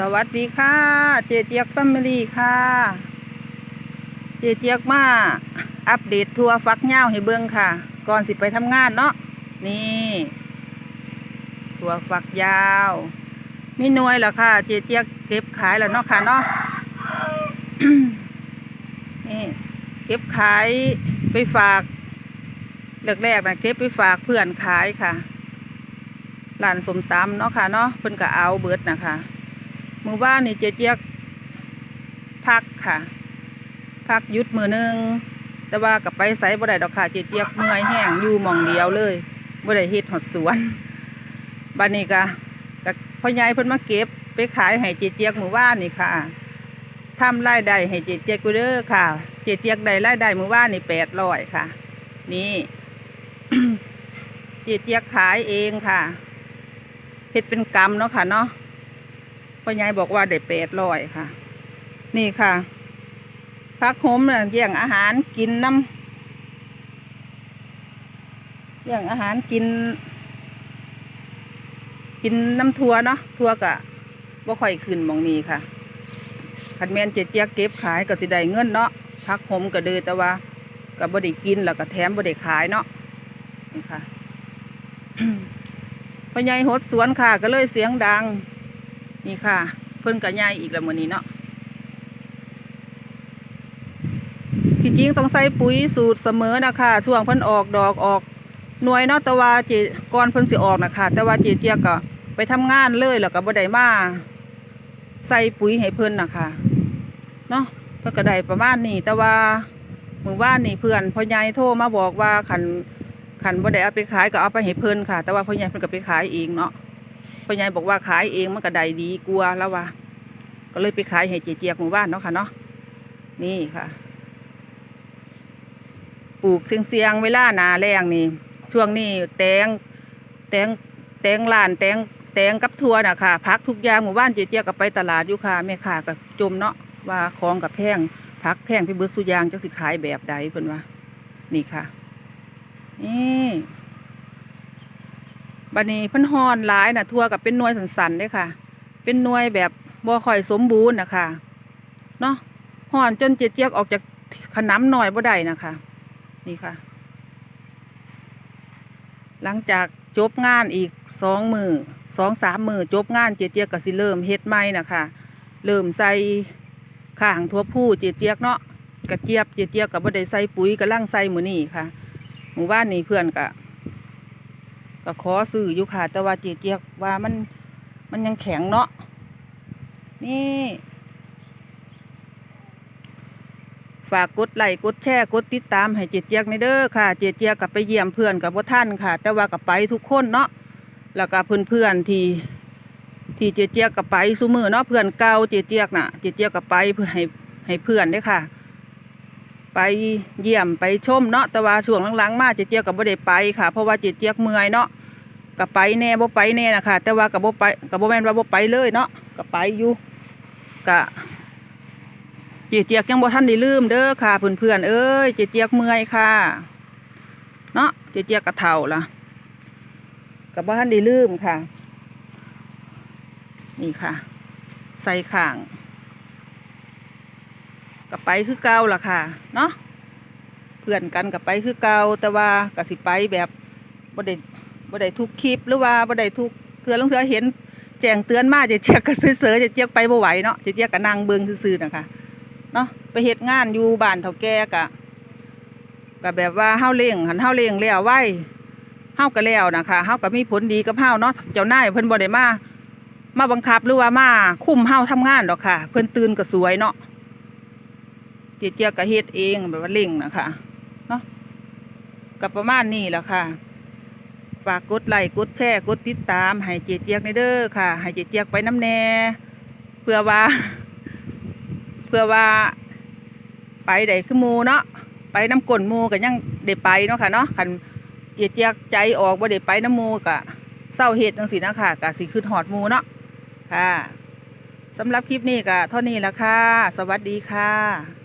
สวัสดีค่ะ เจเจียกแฟมิลี่ค่ะ เจเจียกมา อัปเดตทัวร์ฟักเง่าวให้เบิ่งค่ะ ก่อนสิไปทำงานเนาะนี่ทัวร์ฟักยาวมีหน่วยแล้วค่ะ เจเจียกเก็บขายแล้วเนาะค่ะเนาะนี่เก็บขายไปฝากแรกๆนะเก็บไปฝากเพื่อนขายค่ะร้านสมตำเนาะค่ะเนาะเพิ่นก็เอาเบิดนะคะ มือว่านนี่เจเจียกพักค่ะพักยุดมือหนึงแต่ว่ากับไปไสบ่ได้ดอกค่ะเจเจียกเมื่อยแห้งอยู่มองเดียวเลยบ่ได้เฮ็ดหอดสวนบัดนี้ก็ก็พ่อใหญ่เพิ่นมาเก็บไปขายให้เจเจียกมือว่านนี่ค่ะทำรายได้ให้เจเจียกกูเด้อค่ะ เจเจียกได้รายได้มือว่านนี่800ค่ะ นี่เจเจียกขายเองค่ะเฮ็ดเป็นกรรมเนาะค่ะเนาะ พ่อใหญ่บอกว่าได้800ค่ะ นี่ค่ะพักโฮมน่ะแย่งอาหารกินน้ำแย่งอาหารกิน กินน้ำทัวเนาะทัวกะว่าค่อยขึ้นมองนี้ค่ะคันแมนเจ็ดเจียกเก็บขายก็สิได้เงินเนาะพักโฮมก็เดือแต่ว่าก็บ่ได้กินแล้วก็แถมบ่ได้ขายเนาะนี่ค่ะพ่อใหญ่หดสวนค่ะก็เลยเสียงดัง นี่ค่ะ เพิ่นก็ใหญ่อีกแล้วมือนี้เนาะที่จริงต้องใส่ปุ๋ยสูตรเสมอนะคะช่วงเพิ่นออกดอกออกหน่วยเนาะแต่ว่าเจก่อนเพิ่นสิออกนะคะแต่ว่าเจเจียก็ไปทำงานเลยแล้วก็บ่ได้มาใส่ปุ๋ยให้เพิ่นนะคะเนาะเพิ่นก็ได้ประมาณนี้ แต่ว่ามือวานนี่เพื่อนพ่อใหญ่โทรมาบอกว่าคันคันบ่ได้เอาไปขายก็เอาไปให้เพิ่นค่ะ แต่ว่าพ่อใหญ่เพิ่นก็ไปขายเองเนาะ พ่อใหญ่บอกว่าขายเองมันก็ได้ดีกว่าแล้วว่าก็เลยไปขายให้เจเจียกมื้อวานเนาะค่ะเนาะนี่ค่ะ ปลูกเสียงๆเวลาหนาแรงนี่ ช่วงนี้แตงแตงแตงลานแตงแตงกับทัวน่ะค่ะพักทุกอย่างหมู่บ้านเจี๊ยบกับไปตลาดอยู่ค่ะแม่ค้ากับจมเนาะว่าของกับแพงพักแพงไปเบิดสุยางจะสิขายแบบใดเพิ่นว่านี่ค่ะนี่ บัดนี้เพิ่นฮอนหลายน่ะทั่วกับเป็นหน่วยสันๆเด้ค่ะ เป็นหน่วยแบบบ่ค่อยสมบูรณ์นะคะเนาะฮอนจนเจี๊ยบออกจากขนำหน่อยบ่ได้นะคะ นี่ค่ะ หลังจากจบงานอีกสองมือสองสามมือจบงานเจี๊ยกก็สิเริ่มเฮ็ดใหม่นะคะเริ่มใส่ข้างทั่วผู้เจี๊ยกเนาะกระเจี๊ยบเจี๊ยกก็บ่ได้ใส่ปุ๋ยกำลังใส่มื้อนี้ค่ะหมู่บ้านนี้เพื่อนก็ ก็ขอซื้ออยู่ค่ะ แต่ว่าเจี๊ยกว่ามันมันยังแข็งเนาะนี่ ฝากกดไลค์กดแชร์กดติดตามให้เจเจียกในเด้อค่ะ เจเจียกกับไปเยี่ยมเพื่อนกับพ่ท่านค่ะ แต่ว่ากับไปทุกคนเนาะแล้วก็เพื่อนเพื่อนที่ที่เจเจียกกับไปซุมือเนาะเพื่อนเก่าเจเจียกน่ะเจเจียกกับไปเพื่อให้ให้เพื่อนด้ค่ะ ไปเยี่ยมไปชมเนาะแต่ว่าช่วงหลังๆ มาเจเจียกกับบ่ได้ไปค่ะ เพราะว่าเจเจียกเมื่อยเนาะ กับไปแน่บ่ไปแน่นะคะแต่ว่ากับบ่ไปกับบ่แม่นว่าบ่ไปเลยเนาะกับไปอยู่กะเจียเจียกยังบ่ทันได้ลืมเด้อค่ะเพื่อนๆเอ้ยเจียเจียกเมื่อยค่ะเนาะเจียเจียกกระเท่าล่ะกับบ่ทันได้ลืมค่ะ นี่ค่ะ ใส่ข้างกับไปคือเก่าล่ะค่ะ เนาะเพื่อนกันกับไปคือเก่าแต่ว่าก็สิไปแบบบ่ได้ บ่ได้ทุกคลิปหรือว่าบ่ได้ทุกเทื่อลางเทื่อเห็นแจ้งเตือนมาจียเจียกก็เสือๆจียเจียกไปบ่ไหวเนาะจียเจียกก็นั่งเบิ่งซื่อๆนะคะเนาะไปเฮ็ดงานอยู่บ้านเฒ่าแก่กะก็แบบว่าเฮาเลี้ยงหันเฮาเลี้ยงแล้วไว้เฮาก็แล้วนะคะเฮาก็มีผลดีกับเฮาเนาะเจ้านายเพิ่นบ่ได้มามาบังคับหรือว่ามาคุมเฮาทำงานดอกค่ะ เพิ่นตื่นก็สวยเนาะเจียเจียก็เฮ็ดเองแบบว่าเร่งนะคะเนาะก็ประมาณนี้แหละค่ะ ฝากกดไลค์กดแชร์กดติดตามให้เจเจียกในเด้อค่ะ ให้เจเจียกไปน้ำแน่เพื่อว่า เพื่อว่า ไปได้คือหมูเนาะไปน้ำกลนมูก็ยังได้ไปเนาะค่ะเนาะคันเจเจียกใจออกว่าได้ไปน้ำมูกะเศร้าเหตุจังสินะค่ะกะสิขึ้นหอดมูเนาะค่ะสำหรับคลิปนี้ก็เท่านี้ละค่ะ สวัสดีค่ะ